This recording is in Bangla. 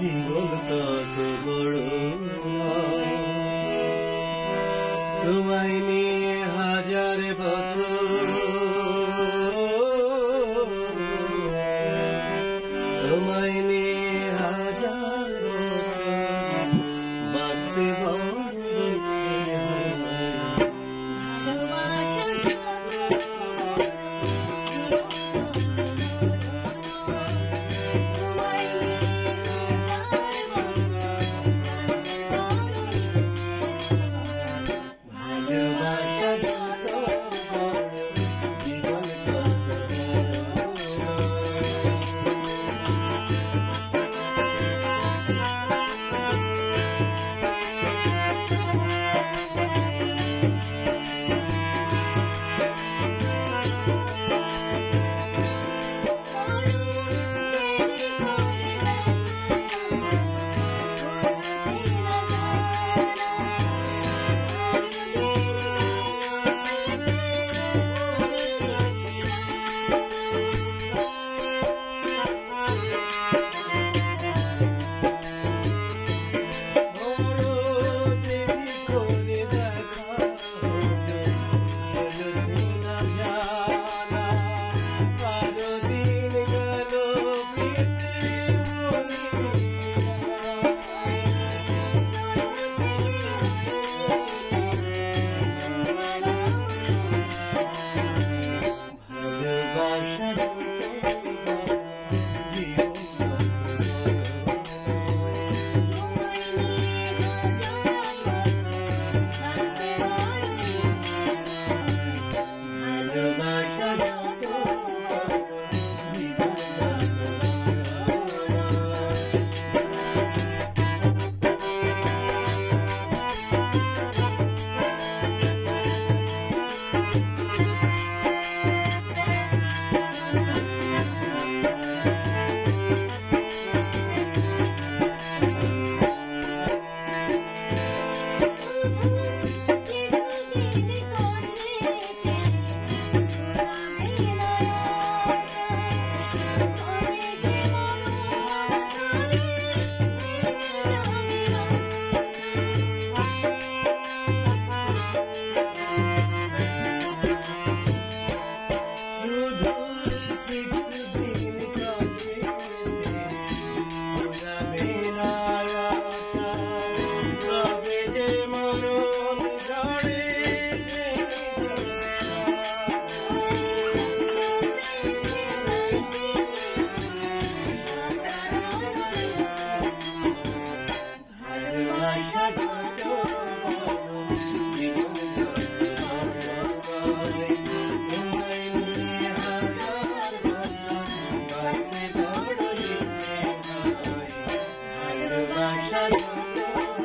জীবন তত বড় তোমায় নিয়ে হাজার বছর। তোমায় নিয়ে Thank you. Shalom.